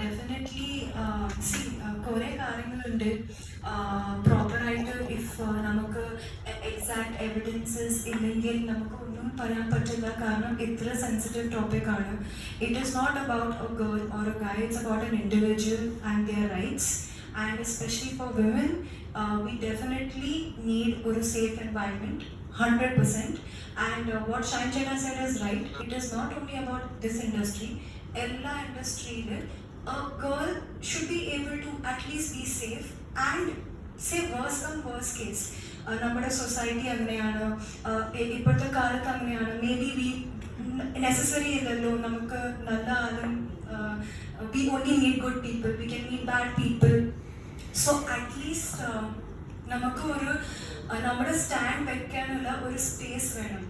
Definitely C കുറേ കാര്യങ്ങളുണ്ട്. പ്രോപ്പറായിട്ട് ഇഫ് നമുക്ക് എക്സാക്ട് എവിഡൻസസ് ഇല്ലെങ്കിൽ നമുക്ക് ഒന്നും പറയാൻ പറ്റില്ല. കാരണം ഇത്ര സെൻസിറ്റീവ് ടോപ്പിക് ആണ്. It is not about a girl or a guy it's about an individual and their rights and especially for women we definitely need ഒരു safe environment 100% and uh, what Shine Chena said is right. It is not only about this industry. എല്ലാ ഇൻഡസ്ട്രിയിൽ a girl should be able to at least be safe and say worse and worst case. Uh, നമ്മുടെ society അങ്ങനെയാണ്. Uh, ഇപ്പോഴത്തെ കാലത്ത് അങ്ങനെയാണ്. May be V necessary ഇല്ലല്ലോ നമുക്ക് നല്ല ആളും we only need good people we can meet bad people so at least നമുക്ക് ഒരു അഹ് നമ്മുടെ സ്റ്റാൻഡ് വെക്കാനുള്ള ഒരു സ്പേസ് വേണം.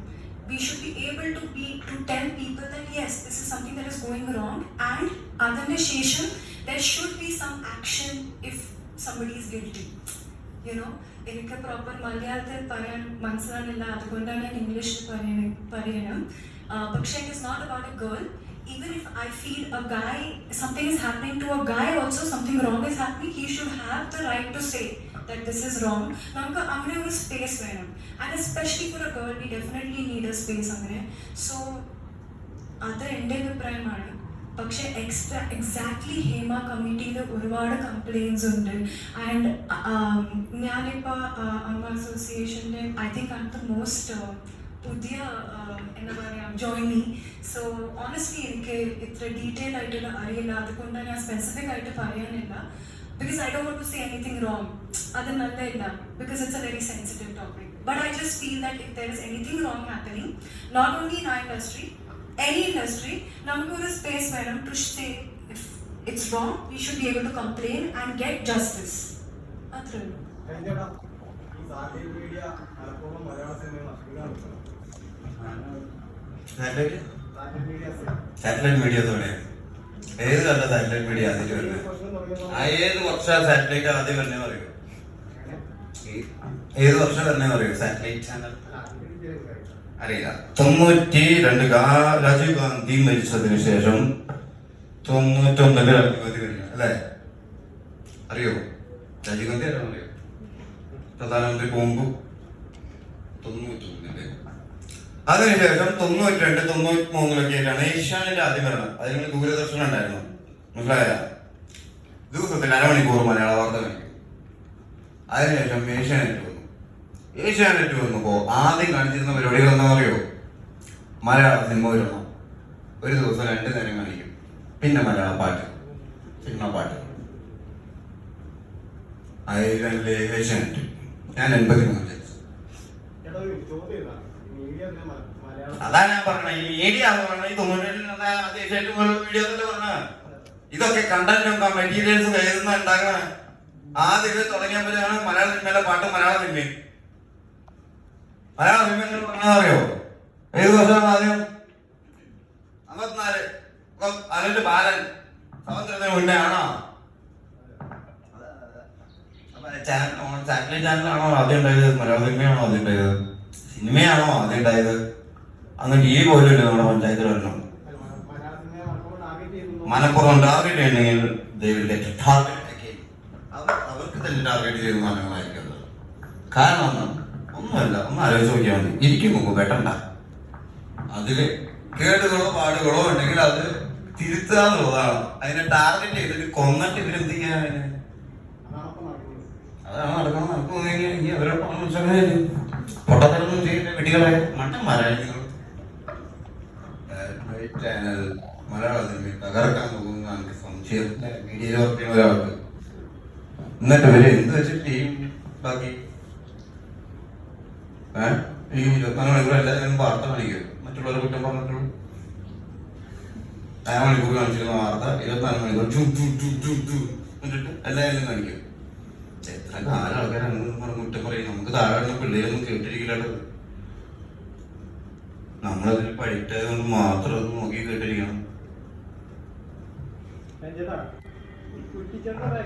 we should be able to be to tell people that yes this is something that is going wrong and അതിൻ്റെ ശേഷം there should be some action if somebody is guilty you know എനിക്ക് proper മലയാളത്തിൽ പറയാൻ മനസ്സിലാകുന്നില്ല അതുകൊണ്ടാണ് ഞാൻ ഇംഗ്ലീഷിൽ പറയണ പറയണം Uh, പക്ഷേ it is not about a girl even if I feel a guy, something is happening to a guy also, something wrong is happening, he should have the right to say that this is wrong. നമുക്ക് അങ്ങനെ ഒരു space വേണം. And especially for a girl we definitely need a space അങ്ങനെ. So അത് എന്റെ അഭിപ്രായമാണ്. പക്ഷെ extra exactly Hema കമ്മിറ്റിയിൽ ഒരുപാട് കംപ്ലയിൻസ് ഉണ്ട്. ആൻഡ് ഞാനിപ്പോൾ അമ്മ അസോസിയേഷന്റെ ഐ തിങ്ക് ആണ് ദ മോസ്റ്റ് പുതിയ എന്താ പറയുക ജോയിനി സോ ഓണസ്റ്റ്ലി എനിക്ക് ഇത്ര ഡീറ്റെയിൽ ആയിട്ടുള്ള അറിയില്ല. അതുകൊണ്ട് ഞാൻ സ്പെസിഫിക് ആയിട്ട് പറയാനില്ല. Because I don't to say anything wrong very sensitive topic but I just feel that if there is anything wrong happening not only in a industry any industry നമുക്കൊരു space വേണം to say if it's wrong we should be able to complain and get justice അത്രേ ഉള്ളൂ. ചേട്ടാ ഈ satellite media തോടെ ഏത് കണ്ട satellite media ആദ്യം വരുന്നത്? ആ ഏത് വർഷം സാറ്റലൈറ്റ് ആദ്യം വരുന്നേ പറയൂ. ഏത് വർഷം വരുന്നേ പറയും? സാറ്റലൈറ്റ് ചാനൽ അറിയില്ല. തൊണ്ണൂറ്റി രണ്ട് രാജീവ് ഗാന്ധി മരിച്ചതിന് ശേഷം തൊണ്ണൂറ്റൊന്നിൽ രാജീവ് ഗാന്ധി കഴിഞ്ഞു അല്ലേ? അറിയോ? രാജീവ് ഗാന്ധി ആരാണ് അറിയോ പ്രധാനമന്ത്രി പോകുമ്പോ തൊണ്ണൂറ്റൊന്നിൽ. അതിനുശേഷം തൊണ്ണൂറ്റി രണ്ട് തൊണ്ണൂറ്റി മൂന്നിലൊക്കെ ആയിട്ടാണ് ഏഷ്യാനെറ്റ് ആദ്യം വരണം. അതിന് ദൂരദർശനം ഉണ്ടായിരുന്നു. മനസ്സിലായ? ദിവസത്തിൽ അരമണിക്കൂർ മലയാള വാർത്ത കാണിക്കും അതിനുശേഷം ഏഷ്യാനെറ്റ് വന്നു. ഏഷ്യാനെറ്റ് വന്നപ്പോ ആദ്യം കാണിച്ചിരുന്ന പരിപാടികൾ എന്താ അറിയോ? മലയാള സിനിമ വരണം ഒരു ദിവസം രണ്ട് നേരം കാണിക്കും. പിന്നെ മലയാള പാട്ട്. സിനിമ പാട്ട്. അതിലല്ലേ ഏഷ്യാനെറ്റ്? ഞാൻ എൺപത്തി മൂന്ന് ചേട്ടാ ഒരു ചോദ്യം ഇതാ. മീഡിയ തന്നെ മ- മലയാളം അതാ ഞാൻ പറഞ്ഞത് ഈ മീഡിയ പറഞ്ഞത് ഈ തൊണ്ണൂറ്റേഴിൽ തീർച്ചയായിട്ടും വീഡിയോ തന്നെ ഇതൊക്കെ കണ്ടന്റ് മെറ്റീരിയൽസ് എഴുതുന്ന ഉണ്ടാക്കണ. ആദ്യം ദിവസം തുടങ്ങിയപ്പോഴാണ് മലയാള സിനിമയിലെ പാട്ട് മലയാള സിനിമ മലയാള സിനിമ നിങ്ങൾ പറഞ്ഞതറിയോ ഏത് വർഷമാണ് ആദ്യം? അമ്പത്തിനാല്. അതിന്റെ ബാലൻ സ്വാതന്ത്ര്യത്തിന് മുന്നേ ആണോ സാറ്റലൈറ്റ് ചാനലാണോ ആദ്യം ഉണ്ടായത്? മലയാള സിനിമയാണോ ആദ്യം ഉണ്ടായത്? സിനിമയാണോ ആദ്യം ഉണ്ടായത്? അന്ന് ടി വി പോലും ഇല്ല നമ്മുടെ പഞ്ചായത്തിൽ വരണം മലപ്പുറം ദൈവത്തെ ടാർഗറ്റ് ദൈവം അവർക്ക് തന്നെ ടാർഗറ്റ് തീരുമാനങ്ങളായിരിക്കും കാരണം ഒന്നും ഒന്നുമല്ല ഒന്ന് ആലോചിച്ച് നോക്കിയാൽ മതി. ഇരിക്കും മുമ്പ് വെട്ടണ്ട അതിൽ കേടുകളോ പാടുകളോ ഉണ്ടെങ്കിൽ അത് തിരുത്തുക എന്നുള്ളതാണ്. അതിനെ ടാർഗറ്റ് ചെയ്തിട്ട് കൊന്നിട്ട് ഇവരെന്ത് ചെയ്യാൻ അതാണ് നടക്കണം നടക്കുന്നെങ്കിൽ ഇനി അവരോട് മനസ്സിലായി പൊട്ടത്തരൊന്നും ചെയ്യില്ല വെടികളെ മണ്ടന്മാരായിരുന്നു ചാനൽ മലയാള സിനിമ തകർക്കാൻ പോകുന്നതാണ് എനിക്ക് സംശയം. മീഡിയയിൽ വർക്ക് ചെയ്യുന്ന ഒരാൾക്ക്. എന്നിട്ട് ഇവർ എന്ത് വെച്ചിട്ട് ടീം ബാക്കി ഏഹ് ഈ ഇരുപത്തിനാല് മണിക്കൂർ എല്ലാവരും വാർത്ത കാണിക്കും മറ്റുള്ളവരെ കുറ്റം പറഞ്ഞിട്ടുള്ളൂ. അര മണിക്കൂർ കാണിച്ചിരുന്ന വാർത്ത ഇരുപത്തിനാല് മണിക്കൂർ ടു ടു ടു എല്ലാവരും കാണിക്കും. എത്ര കാലം ആൾക്കാരാണ് പറഞ്ഞ് കുറ്റം പറയും. നമുക്ക് താഴെ പിള്ളേരൊന്നും കേട്ടിരിക്കില്ലല്ലോ. നമ്മളതിൽ പഴിട്ടത് കൊണ്ട് മാത്രം അത് നോക്കി കേട്ടിരിക്കണം. ഈ